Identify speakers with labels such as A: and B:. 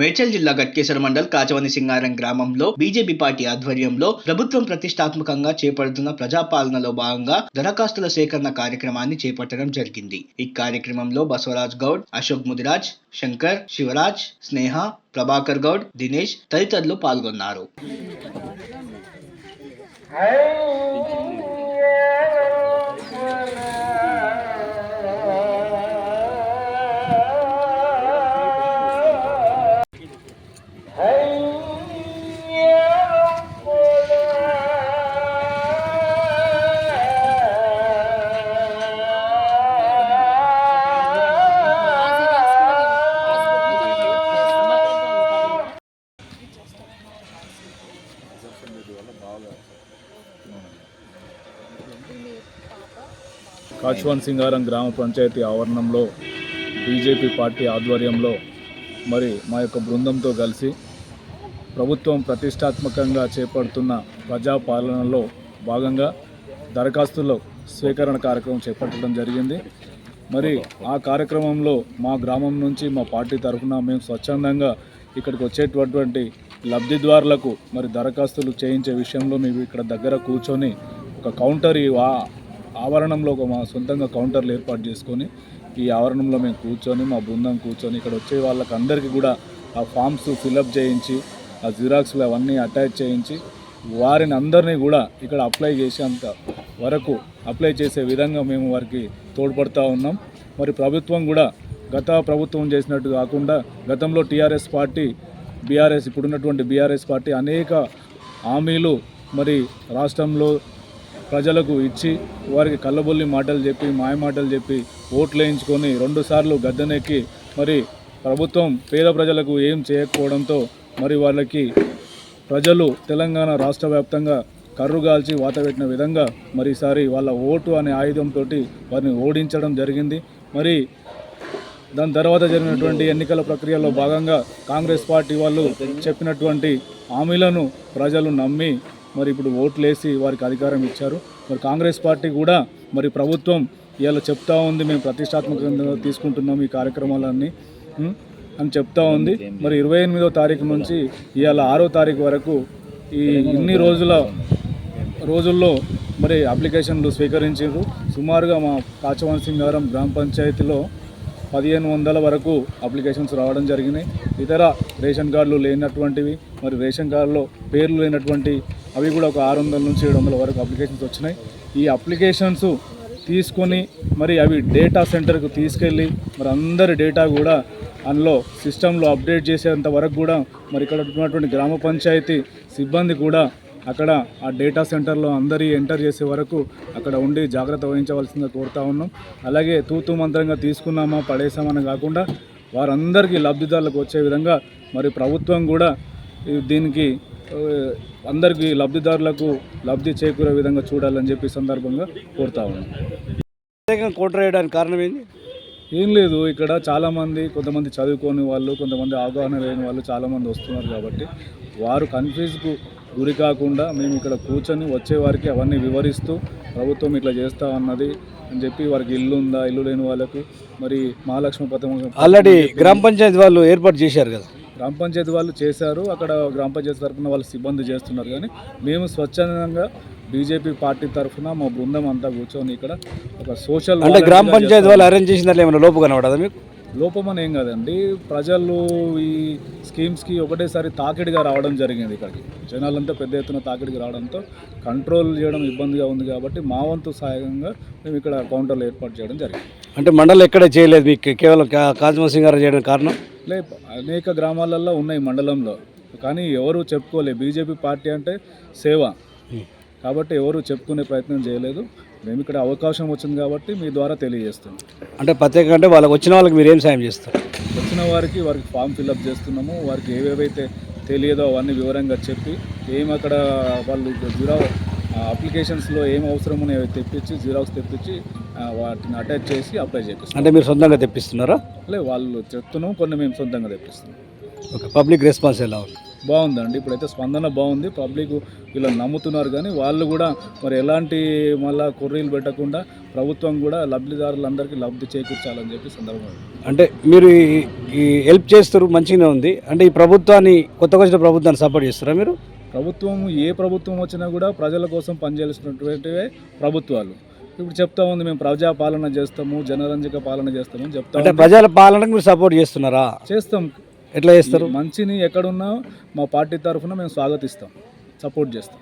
A: మేడ్చల్ జిల్లా గట్కేశ్వర మండల్ కాచవని సింగారం గ్రామంలో BJP party ఆధ్వర్యంలో ప్రభుత్వం ప్రతిష్టాత్మకంగా చేపడుతున్న ప్రజాపాలనలో భాగంగా దరఖాస్తుల సేకరణ కార్యక్రమాన్ని చేపట్టడం జరిగింది. ఈ కార్యక్రమంలో బసవరాజ్ గౌడ్ అశోక్ ముదిరాజ్ శంకర్ శివరాజ్ స్నేహ ప్రభాకర్ గౌడ్ దినేష్ తదితరులు పాల్గొన్నారు.
B: కాచువన్ సింగారం గ్రామ పంచాయతీ ఆవరణంలో బీజేపీ పార్టీ ఆధ్వర్యంలో మరి మా యొక్క బృందంతో కలిసి ప్రభుత్వం ప్రతిష్టాత్మకంగా చేపడుతున్న ప్రజాపాలనలో భాగంగా దరఖాస్తుల స్వీకరణ కార్యక్రమం చేపట్టడం జరిగింది. మరి ఆ కార్యక్రమంలో మా గ్రామం నుంచి మా పార్టీ తరఫున మేము స్వచ్ఛందంగా ఇక్కడికి వచ్చేటటువంటి లబ్ధిదారులకు మరి దరఖాస్తులు చేయించే విషయంలో మేము ఇక్కడ దగ్గర కూర్చొని ఒక కౌంటర్ ఆవరణంలో ఒక మా సొంతంగా కౌంటర్లు ఏర్పాటు చేసుకొని ఈ ఆవరణంలో మేము కూర్చొని మా బృందం కూర్చొని ఇక్కడ వచ్చే వాళ్ళకి అందరికీ కూడా ఆ ఫామ్స్ ఫిలప్ చేయించి ఆ జిరాక్స్లు అవన్నీ అటాచ్ చేయించి వారిని అందరినీ కూడా ఇక్కడ అప్లై చేసేంత వరకు అప్లై చేసే విధంగా మేము వారికి తోడ్పడుతూ ఉన్నాం. మరి ప్రభుత్వం కూడా గత ప్రభుత్వం చేసినట్టు కాకుండా గతంలో టీఆర్ఎస్ పార్టీ బీఆర్ఎస్ ఇప్పుడున్నటువంటి బీఆర్ఎస్ పార్టీ అనేక హామీలు మరి రాష్ట్రంలో ప్రజలకు ఇచ్చి వారికి కళ్ళబొల్లి మాటలు చెప్పి మాయ మాటలు చెప్పి ఓట్లు వేయించుకొని రెండుసార్లు గద్దెనెక్కి మరి ప్రభుత్వం పేద ప్రజలకు ఏం చేయకపోవడంతో మరి వాళ్ళకి ప్రజలు తెలంగాణ రాష్ట్ర వ్యాప్తంగా కర్రుగాల్చి వాతపెట్టిన విధంగా మరిసారి వాళ్ళ ఓటు అనే ఆయుధంతో వారిని ఓడించడం జరిగింది. మరి దాని తర్వాత జరిగినటువంటి ఎన్నికల ప్రక్రియలో భాగంగా కాంగ్రెస్ పార్టీ వాళ్ళు చెప్పినటువంటి హామీలను ప్రజలు నమ్మి మరి ఇప్పుడు ఓట్లేసి వారికి అధికారం ఇచ్చారు. మరి కాంగ్రెస్ పార్టీ కూడా మరి ప్రభుత్వం ఇవాళ చెప్తా ఉంది మేము ప్రతిష్టాత్మకంగా తీసుకుంటున్నాం ఈ కార్యక్రమాలన్నీ అని చెప్తా ఉంది. మరి ఇరవై ఎనిమిదో తారీఖు నుంచి ఇవాళ ఆరో తారీఖు వరకు ఈ ఇన్ని రోజుల రోజుల్లో మరి అప్లికేషన్లు స్వీకరించారు. సుమారుగా మా కాచవన్ సింగారం గ్రామ పంచాయతీలో పదిహేను వందల వరకు అప్లికేషన్స్ రావడం జరిగినాయి. ఇతర రేషన్ కార్డులు లేనటువంటివి మరి రేషన్ కార్డులో పేర్లు లేనటువంటి అవి కూడా ఒక ఆరు వందల నుంచి ఏడు వందల వరకు అప్లికేషన్స్ వచ్చినాయి. ఈ అప్లికేషన్స్ తీసుకొని మరి అవి డేటా సెంటర్కు తీసుకెళ్ళి మరి అందరి డేటా కూడా అందులో సిస్టంలో అప్డేట్ చేసేంత వరకు కూడా మరి ఇక్కడ ఉన్నటువంటి గ్రామ పంచాయతీ సిబ్బంది కూడా అక్కడ ఆ డేటా సెంటర్లో అందరి ఎంటర్ చేసే వరకు అక్కడ ఉండి జాగ్రత్త వహించవలసిందిగా కోరుతా ఉన్నాం. అలాగే తూతు మంత్రంగా తీసుకున్నామా పడేసామని కాకుండా వారందరికీ లబ్ధిదారులకు వచ్చే విధంగా మరి ప్రభుత్వం కూడా దీనికి అందరికీ లబ్ధిదారులకు లబ్ధి చేకూరే విధంగా చూడాలని చెప్పి సందర్భంగా కోరుతా ఉన్నాం.
C: ప్రత్యేకంగా కోటర్ వేయడానికి కారణం ఏంది?
B: ఏం లేదు ఇక్కడ చాలామంది కొంతమంది చదువుకోని వాళ్ళు కొంతమంది అవగాహన లేని వాళ్ళు చాలామంది వస్తున్నారు కాబట్టి వారు కన్ఫ్యూజ్కు గురి కాకుండా మేము ఇక్కడ కూర్చొని వచ్చే వారికి అవన్నీ వివరిస్తూ ప్రభుత్వం ఇట్లా చేస్తా అన్నది అని చెప్పి వారికి ఇల్లు ఉందా ఇల్లు లేని వాళ్ళకు మరి మహాలక్ష్మి పథకం
C: ఆల్రెడీ గ్రామ పంచాయతీ వాళ్ళు ఏర్పాటు చేశారు కదా.
B: గ్రామ పంచాయతీ వాళ్ళు చేశారు. అక్కడ గ్రామ పంచాయతీ తరఫున వాళ్ళు సిబ్బంది చేస్తున్నారు. కానీ మేము స్వచ్ఛందంగా బీజేపీ పార్టీ తరఫున మా బృందం అంతా కూర్చొని ఇక్కడ ఒక సోషల్
C: అంటే గ్రామ పంచాయతీ వాళ్ళు అరేంజ్ చేసిన ఏమైనా లోపు కనబడదా మీకు?
B: లోపం అని ఏం కాదండి. ప్రజలు ఈ స్కీమ్స్కి ఒకటేసారి తాకిడిగా రావడం జరిగింది ఇక్కడికి. జనాలంతా పెద్ద ఎత్తున తాకిడికి రావడంతో కంట్రోల్ చేయడం ఇబ్బందిగా ఉంది కాబట్టి మా వంతు సహాయంగా మేము ఇక్కడ కౌంటర్లు ఏర్పాటు చేయడం జరిగింది.
C: అంటే మండలం ఎక్కడే చేయలేదు మీకు? కేవలం కా- కాజమ సింగారం చేయడానికి కారణం?
B: లే అనేక గ్రామాలలో ఉన్నాయి మండలంలో. కానీ ఎవరు చెప్పుకోలే. బీజేపీ పార్టీ అంటే సేవ. కాబట్టి ఎవరు చెప్పుకునే ప్రయత్నం చేయలేదు. మేము ఇక్కడ అవకాశం వచ్చింది కాబట్టి మీ ద్వారా తెలియజేస్తున్నాం.
C: అంటే ప్రత్యేకంగా అంటే వాళ్ళకి వచ్చిన వాళ్ళకి మీరు ఏం సాయం చేస్తారు?
B: వచ్చిన వారికి వారికి ఫామ్ ఫిల్అప్ చేస్తున్నాము. వారికి ఏవేవైతే తెలియదో అవన్నీ వివరంగా చెప్పి ఏం అక్కడ వాళ్ళు జిరా అప్లికేషన్స్లో ఏం అవసరం ఉన్నాయో తెప్పించి జిరాక్స్ తెప్పించి వాటిని అటాచ్ చేసి అప్లై చేపిస్తాం.
C: అంటే మీరు సొంతంగా తెప్పిస్తున్నారా?
B: లే వాళ్ళు చెప్తున్నాం కొన్ని మేము సొంతంగా తెప్పిస్తున్నాం.
C: ఓకే పబ్లిక్ రెస్పాన్స్ ఎలా ఉంది?
B: బాగుందండి ఇప్పుడైతే స్పందన బాగుంది పబ్లిక్ వీళ్ళు నమ్ముతున్నారు కానీ వాళ్ళు కూడా మరి ఎలాంటి మళ్ళా కొర్రీలు పెట్టకుండా ప్రభుత్వం కూడా లబ్ధిదారులందరికీ లబ్ధి చేకూర్చాలని చెప్పి సందర్భంగా
C: అంటే మీరు ఈ- ఈ హెల్ప్ చేస్తారు మంచిగానే ఉంది. అంటే ఈ ప్రభుత్వాన్ని కొత్తగా వచ్చిన ప్రభుత్వాన్ని సపోర్ట్ చేస్తారా మీరు?
B: ప్రభుత్వం ఏ ప్రభుత్వం వచ్చినా కూడా ప్రజల కోసం పనిచేయాల్సినటువంటివే ప్రభుత్వాలు. ఇప్పుడు చెప్తా ఉంది మేము ప్రజా పాలన చేస్తాము జనరంజక పాలన చేస్తామని చెప్తా
C: అంటే. ప్రజల పాలనకు మీరు సపోర్ట్ చేస్తున్నారా?
B: చేస్తాం.
C: ఎట్లా చేస్తారు?
B: మంచిని ఎక్కడున్నా మా పార్టీ తరఫున మేము స్వాగతిస్తాం సపోర్ట్ చేస్తాం.